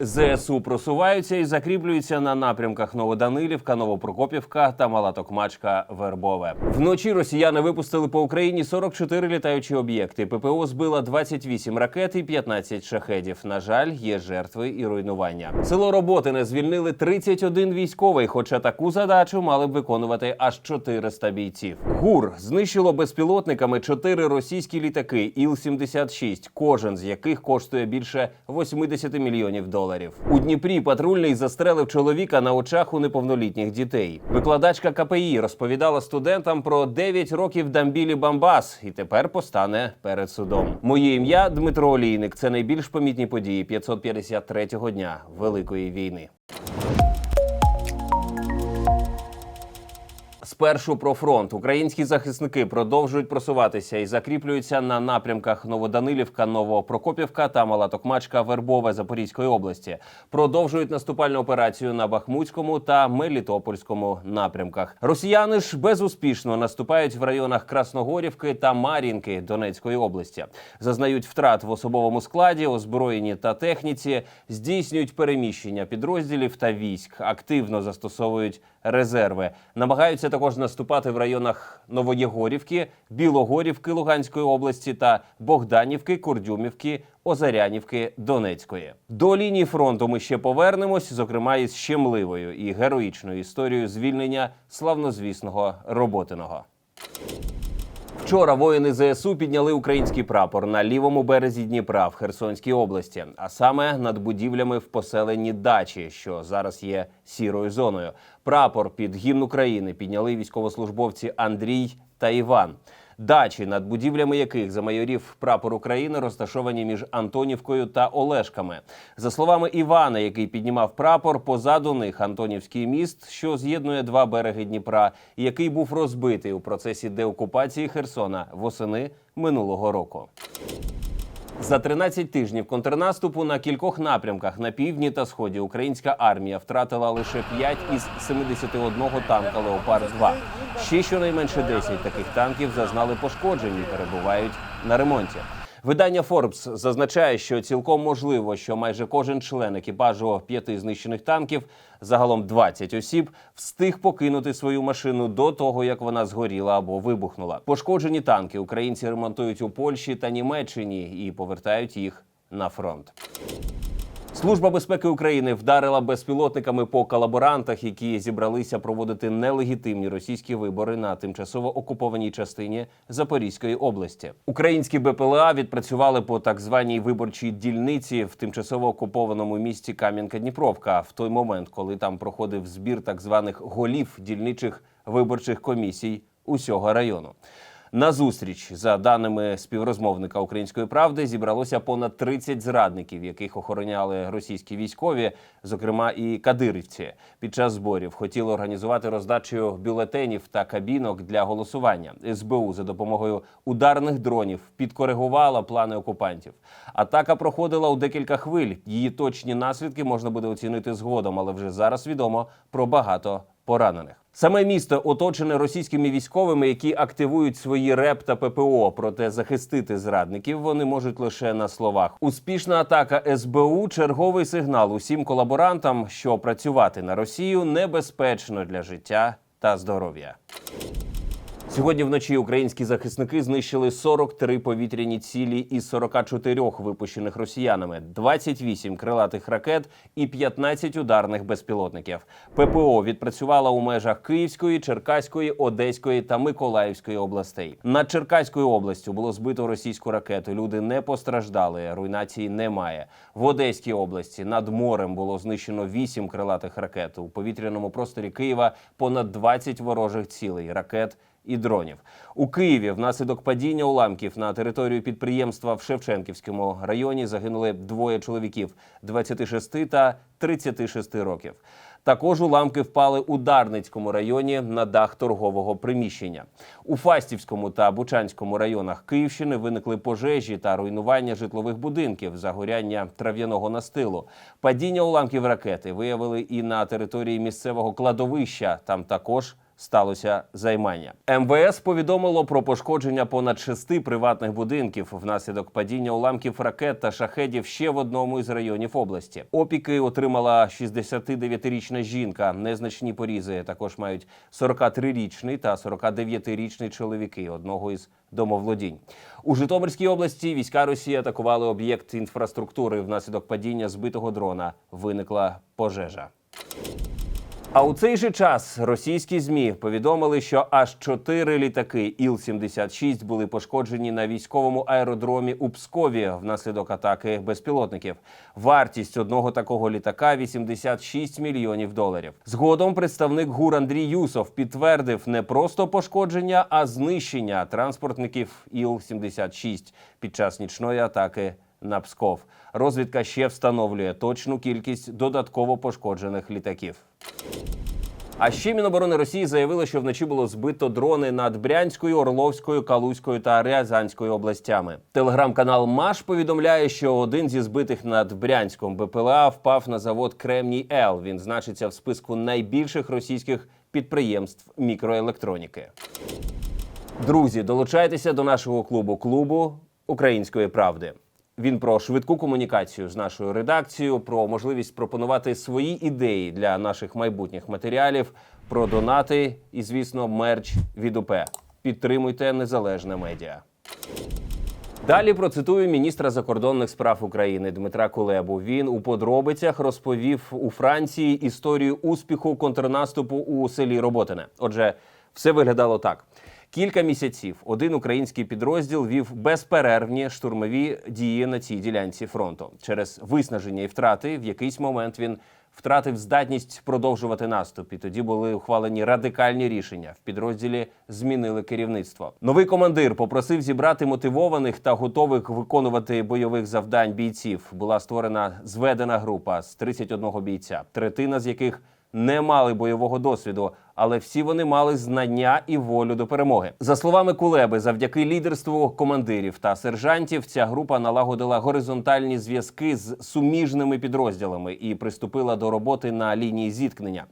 ЗСУ просуваються і закріплюються на напрямках Новоданилівка, Новопрокопівка та Мала Токмачка Вербове. Вночі росіяни випустили по Україні 44 літаючі об'єкти. ППО збила 28 ракет і 15 шахедів. На жаль, є жертви і руйнування. Село Роботине звільнили 31 військовий, хоча таку задачу мали б виконувати аж 400 бійців. ГУР знищило безпілотниками 4 російські літаки Іл-76, кожен з яких коштує більше 80 мільйонів доларів. У Дніпрі патрульний застрелив чоловіка на очах у неповнолітніх дітей. Викладачка КПІ розповідала студентам про 9 років Дамбілі Бамбас і тепер постане перед судом. Моє ім'я Дмитро Олійник. Це найбільш помітні події 553-го дня Великої війни. Спершу про фронт українські захисники продовжують просуватися і закріплюються на напрямках Новоданилівка, Новопрокопівка та Малатокмачка Вербове Запорізької області. Продовжують наступальну операцію на Бахмутському та Мелітопольському напрямках. Росіяни ж безуспішно наступають в районах Красногорівки та Мар'їнки Донецької області. Зазнають втрат в особовому складі, озброєнні та техніці, здійснюють переміщення підрозділів та військ, активно застосовують резерви, намагаються також наступати в районах Новоєгорівки, Білогорівки Луганської області та Богданівки, Курдюмівки, Озарянівки Донецької. До лінії фронту ми ще повернемось, зокрема із щемливою і героїчною історією звільнення славнозвісного Роботиного. Вчора воїни ЗСУ підняли український прапор на лівому березі Дніпра в Херсонській області, а саме над будівлями в поселенні Дачі, що зараз є сірою зоною. Прапор під гімн України підняли військовослужбовці Андрій та Іван. Дачі, над будівлями яких за майорів прапор України розташовані між Антонівкою та Олешками. За словами Івана, який піднімав прапор, позаду них Антонівський міст, що з'єднує два береги Дніпра, який був розбитий у процесі деокупації Херсона восени минулого року. За 13 тижнів контрнаступу на кількох напрямках на півдні та сході українська армія втратила лише 5 із 71 танка Леопард 2 Ще щонайменше 10 таких танків зазнали пошкоджень і перебувають на ремонті. Видання Forbes зазначає, що цілком можливо, що майже кожен член екіпажу п'яти знищених танків, загалом 20 осіб, встиг покинути свою машину до того, як вона згоріла або вибухнула. Пошкоджені танки українці ремонтують у Польщі та Німеччині і повертають їх на фронт. Служба безпеки України вдарила безпілотниками по колаборантах, які зібралися проводити нелегітимні російські вибори на тимчасово окупованій частині Запорізької області. Українські БПЛА відпрацювали по так званій виборчій дільниці в тимчасово окупованому місті Кам'янка-Дніпровка в той момент, коли там проходив збір так званих голів дільничих виборчих комісій усього району. На зустріч, за даними співрозмовника української правди, зібралося понад 30 зрадників, яких охороняли російські військові, зокрема і кадирівці. Під час зборів хотіли організувати роздачу бюлетенів та кабінок для голосування. СБУ за допомогою ударних дронів підкоригувала плани окупантів. Атака проходила у декілька хвиль. Її точні наслідки можна буде оцінити згодом, але вже зараз відомо про багато поранених. Саме місто оточене російськими військовими, які активують свої РЕП та ППО. Проте захистити зрадників вони можуть лише на словах. Успішна атака СБУ черговий сигнал усім колаборантам, що працювати на Росію небезпечно для життя та здоров'я. Сьогодні вночі українські захисники знищили 43 повітряні цілі із 44 випущених росіянами, 28 крилатих ракет і 15 ударних безпілотників. ППО відпрацювала у межах Київської, Черкаської, Одеської та Миколаївської областей. Над Черкаською областю було збито російську ракету. Люди не постраждали, руйнації немає. В Одеській області над морем було знищено 8 крилатих ракет. У повітряному просторі Києва понад 20 ворожих цілей ракет і дронів у Києві. Внаслідок падіння уламків на територію підприємства в Шевченківському районі загинули двоє чоловіків 26 та 36 років. Також уламки впали у Дарницькому районі на дах торгового приміщення. У Фастівському та Бучанському районах Київщини виникли пожежі та руйнування житлових будинків, загоряння трав'яного настилу. Падіння уламків ракети виявили і на території місцевого кладовища. Там також сталося займання. МВС повідомило про пошкодження понад шести приватних будинків внаслідок падіння уламків ракет та шахедів ще в одному із районів області. Опіки отримала 69-річна жінка. Незначні порізи також мають 43-річний та 49-річний чоловіки одного із домоволодінь. У Житомирській області війська Росії атакували об'єкт інфраструктури. Внаслідок падіння збитого дрона виникла пожежа. А у цей же час російські змі повідомили, що аж чотири літаки Іл-76 були пошкоджені на військовому аеродромі у Пскові внаслідок атаки безпілотників. Вартість одного такого літака 86 мільйонів доларів. Згодом представник ГУР Андрій Юсов підтвердив не просто пошкодження, а знищення транспортників Іл-76 під час нічної атаки на Псков. Розвідка ще встановлює точну кількість додатково пошкоджених літаків. А ще Міноборони Росії заявило, що вночі було збито дрони над Брянською, Орловською, Калузькою та Рязанською областями. Телеграм-канал Маш повідомляє, що один зі збитих над Брянськом БПЛА впав на завод Кремній Л. Він значиться в списку найбільших російських підприємств мікроелектроніки. Друзі, долучайтеся до нашого клубу клубу української правди. Він про швидку комунікацію з нашою редакцією, про можливість пропонувати свої ідеї для наших майбутніх матеріалів, про донати і, звісно, мерч від УП. Підтримуйте незалежне медіа. Далі процитую міністра закордонних справ України Дмитра Кулебу. Він у подробицях розповів у Франції історію успіху контрнаступу у селі Роботине. Отже, все виглядало так. Кілька місяців один український підрозділ вів безперервні штурмові дії на цій ділянці фронту. Через виснаження і втрати в якийсь момент він втратив здатність продовжувати наступ. І тоді були ухвалені радикальні рішення. В підрозділі змінили керівництво. Новий командир попросив зібрати мотивованих та готових виконувати бойових завдань бійців. Була створена зведена група з 31 бійця, третина з яких не мали бойового досвіду, але всі вони мали знання і волю до перемоги. За словами Кулеби, завдяки лідерству командирів та сержантів, ця група налагодила горизонтальні зв'язки з суміжними підрозділами і приступила до роботи на лінії зіткнення.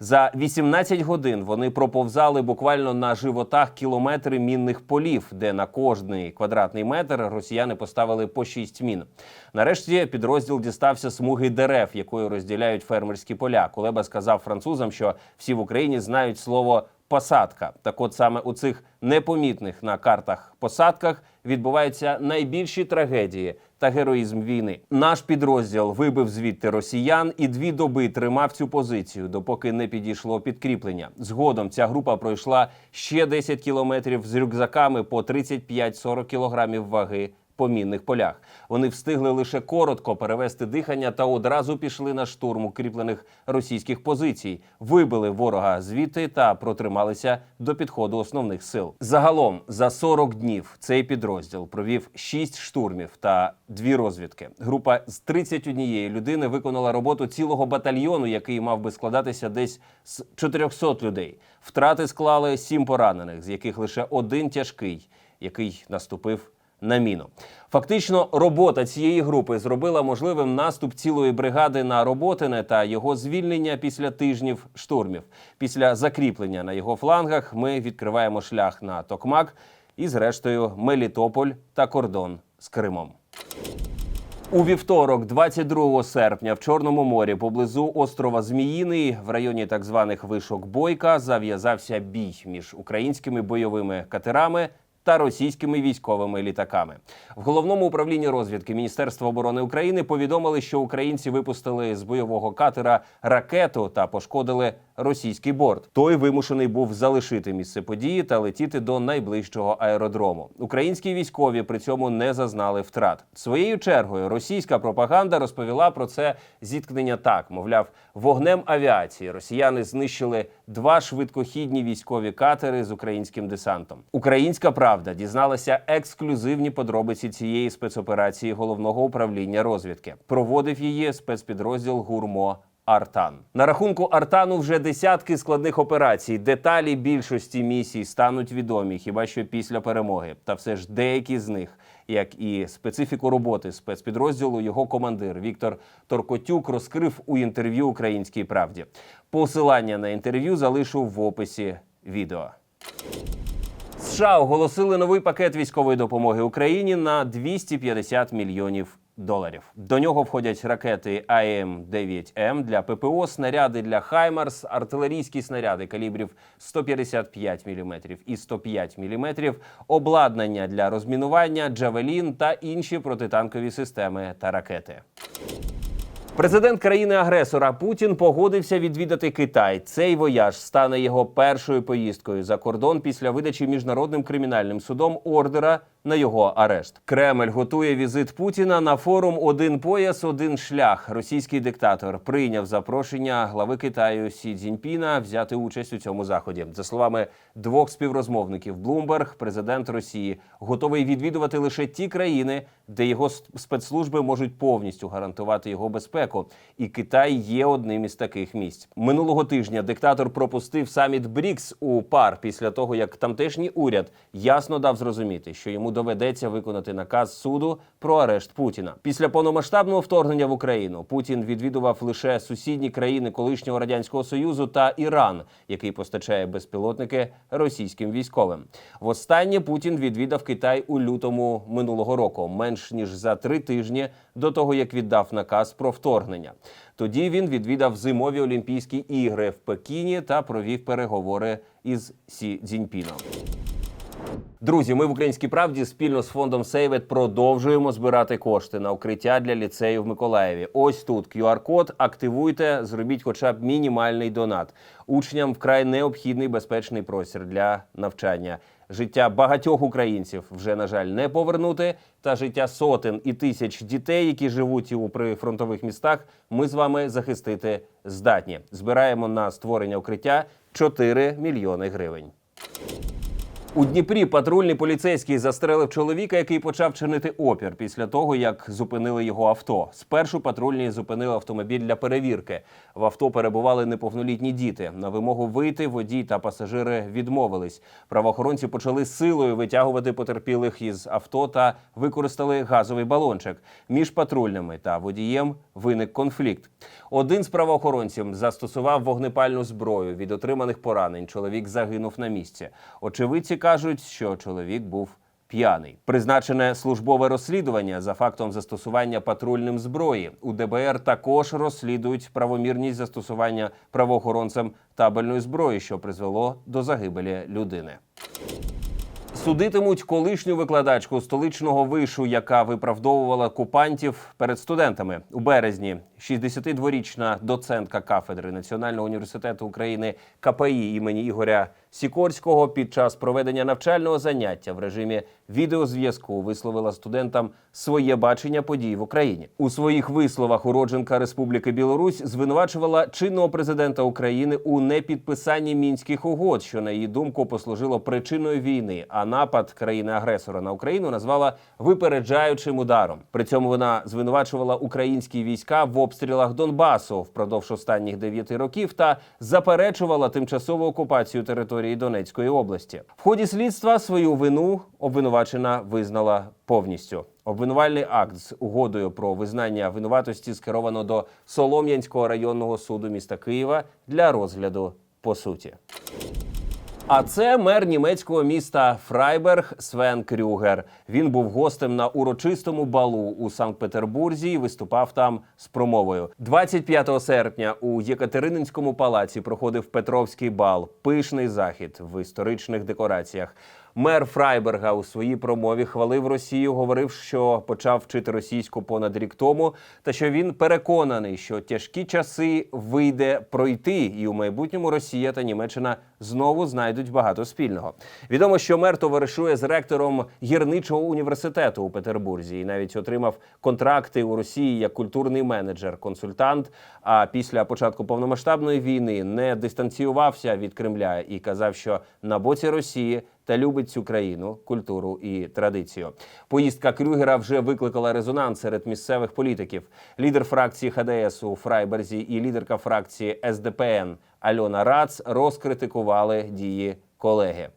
За 18 годин вони проповзали буквально на животах кілометри мінних полів, де на кожний квадратний метр росіяни поставили по 6 мін. Нарешті підрозділ дістався смуги дерев, якою розділяють фермерські поля. Кулеба сказав французам, що всі в Україні знають слово посадка. Так, от саме у цих непомітних на картах посадках відбуваються найбільші трагедії та героїзм війни. Наш підрозділ вибив звідти росіян і дві доби тримав цю позицію, допоки не підійшло підкріплення. Згодом ця група пройшла ще 10 кілометрів з рюкзаками по 35-40 кілограмів ваги по мінних полях. Вони встигли лише коротко перевести дихання та одразу пішли на штурм укріплених російських позицій, вибили ворога звідти та протрималися до підходу основних сил. Загалом за 40 днів цей підрозділ провів 6 штурмів та дві розвідки. Група з 31 людини виконала роботу цілого батальйону, який мав би складатися десь з 400 людей. Втрати склали 7 поранених, з яких лише один тяжкий, який наступив на міну. Фактично, робота цієї групи зробила можливим наступ цілої бригади на Роботине та його звільнення після тижнів штурмів. Після закріплення на його флангах ми відкриваємо шлях на Токмак і, зрештою, Мелітополь та кордон з Кримом. У вівторок, 22 серпня, в Чорному морі поблизу острова Зміїний, в районі так званих вишок Бойка, зав'язався бій між українськими бойовими катерами та російськими військовими літаками. В головному управлінні розвідки Міністерства оборони України повідомили, що українці випустили з бойового катера ракету та пошкодили російський борт. Той вимушений був залишити місце події та летіти до найближчого аеродрому. Українські військові при цьому не зазнали втрат. Своєю чергою російська пропаганда розповіла про це зіткнення так: мовляв, вогнем авіації росіяни знищили два швидкохідні військові катери з українським десантом. Українська правда дізналася ексклюзивні подробиці цієї спецоперації головного управління розвідки. Проводив її спецпідрозділ Гурмо. Артан на рахунку Артану вже десятки складних операцій. Деталі більшості місій стануть відомі хіба що після перемоги. Та все ж деякі з них, як і специфіку роботи спецпідрозділу, його командир Віктор Торкотюк розкрив у інтерв'ю Українській правді. Посилання на інтерв'ю залишу в описі відео. США оголосили новий пакет військової допомоги Україні на 250 мільйонів доларів. До нього входять ракети АМ-9М для ППО, снаряди для Хаймарс, артилерійські снаряди калібрів 155 мм і 105 мм, обладнання для розмінування, джавелін та інші протитанкові системи та ракети. Президент країни-агресора Путін погодився відвідати Китай. Цей вояж стане його першою поїздкою за кордон після видачі міжнародним кримінальним судом ордера на його арешт. Кремль готує візит Путіна на форум Один пояс, один шлях. Російський диктатор прийняв запрошення глави Китаю Сі Цзіньпіна взяти участь у цьому заході. За словами двох співрозмовників Bloomberg, президент Росії готовий відвідувати лише ті країни, де його спецслужби можуть повністю гарантувати його безпеку. І Китай є одним із таких місць. Минулого тижня диктатор пропустив саміт БРІКС у пар після того, як тамтешній уряд ясно дав зрозуміти, що йому доведеться виконати наказ суду про арешт Путіна. Після повномасштабного вторгнення в Україну Путін відвідував лише сусідні країни колишнього радянського союзу та Іран, який постачає безпілотники російським військовим. Востаннє Путін відвідав Китай у лютому минулого року, менш ніж за три тижні до того, як віддав наказ про вторгнення. Тоді він відвідав зимові Олімпійські ігри в Пекіні та провів переговори із Сі Цзіньпіном. Друзі, ми в Українській правді спільно з фондом Сейвет продовжуємо збирати кошти на укриття для ліцею в Миколаєві. Ось тут QR-код. Активуйте, зробіть хоча б мінімальний донат. Учням вкрай необхідний безпечний простір для навчання. Життя багатьох українців вже на жаль не повернути. Та життя сотень і тисяч дітей, які живуть у прифронтових містах, ми з вами захистити здатні. Збираємо на створення укриття 4 мільйони гривень. У Дніпрі патрульний поліцейський застрелив чоловіка, який почав чинити опір після того, як зупинили його авто. Спершу патрульні зупинили автомобіль для перевірки. В авто перебували неповнолітні діти. На вимогу вийти водій та пасажири відмовились. Правоохоронці почали силою витягувати потерпілих із авто та використали газовий балончик. Між патрульними та водієм виник конфлікт. Один з правоохоронців застосував вогнепальну зброю. Від отриманих поранень чоловік загинув на місці. Очевидці кажуть, що чоловік був п'яний. Призначене службове розслідування за фактом застосування патрульним зброї. У ДБР також розслідують правомірність застосування правоохоронцем табельної зброї, що призвело до загибелі людини. Судитимуть колишню викладачку столичного вишу, яка виправдовувала окупантів перед студентами у березні. 62-річна доцентка кафедри Національного університету України КПІ імені Ігоря Сікорського під час проведення навчального заняття в режимі відеозв'язку висловила студентам своє бачення подій в Україні. У своїх висловах уродженка Республіки Білорусь звинувачувала чинного президента України у непідписанні мінських угод, що на її думку послужило причиною війни. А напад країни-агресора на Україну назвала випереджаючим ударом. При цьому вона звинувачувала українські війська в обстрілах Донбасу впродовж останніх дев'яти років та заперечувала тимчасову окупацію території Донецької області. В ході слідства свою вину обвинувачена визнала повністю. Обвинувальний акт з угодою про визнання винуватості скеровано до Солом'янського районного суду міста Києва для розгляду по суті. А це мер німецького міста Фрайберг Свен Крюгер. Він був гостем на урочистому балу у Санкт-Петербурзі і виступав там з промовою. 25 серпня у Єкатерининському палаці проходив Петровський бал. Пишний захід в історичних декораціях. Мер Фрайберга у своїй промові хвалив Росію, говорив, що почав вчити російську понад рік тому, та що він переконаний, що тяжкі часи вийде пройти, і у майбутньому Росія та Німеччина знову знайдуть багато спільного. Відомо, що мер товаришує з ректором гірничого університету у Петербурзі і навіть отримав контракти у Росії як культурний менеджер, консультант. А після початку повномасштабної війни не дистанціювався від Кремля і казав, що на боці Росії та любить цю країну, культуру і традицію. Поїздка Крюгера вже викликала резонанс серед місцевих політиків. Лідер фракції ХДС у Фрайберзі і лідерка фракції СДПН Альона Рац розкритикували дії колеги.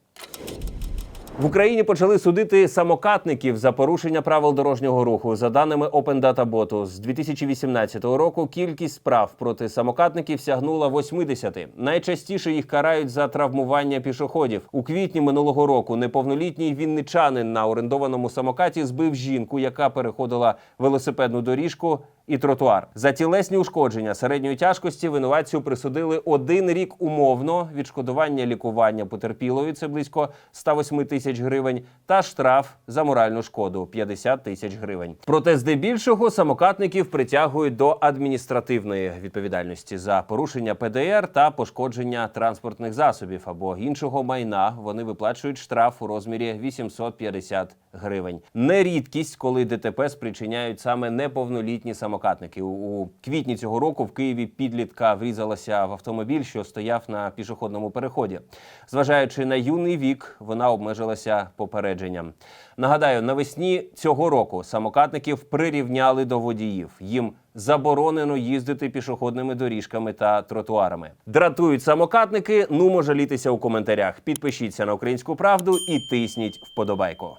В Україні почали судити самокатників за порушення правил дорожнього руху. За даними Open Data Bot, з 2018 року кількість справ проти самокатників сягнула 80. Найчастіше їх карають за травмування пішоходів. У квітні минулого року неповнолітній вінничанин на орендованому самокаті збив жінку, яка переходила велосипедну доріжку і тротуар. За тілесні ушкодження середньої тяжкості винуватцю присудили один рік умовно, відшкодування лікування потерпілої це близько 108 тисяч гривень, та штраф за моральну шкоду 50 тисяч гривень. Проте здебільшого самокатників притягують до адміністративної відповідальності за порушення ПДР та пошкодження транспортних засобів або іншого майна. Вони виплачують штраф у розмірі 850 гривень. Не рідкість, коли ДТП спричиняють саме неповнолітні самокатники. У- У квітні цього року в Києві підлітка врізалася в автомобіль, що стояв на пішохідному переході. Зважаючи на юний вік, вона обмежилася попередженням. Нагадаю, навесні цього року самокатників прирівняли до водіїв. Їм заборонено їздити пішохідними доріжками та тротуарами. Дратують самокатники. Ну жалітися у коментарях. Підпишіться на українську правду і тисніть вподобайку.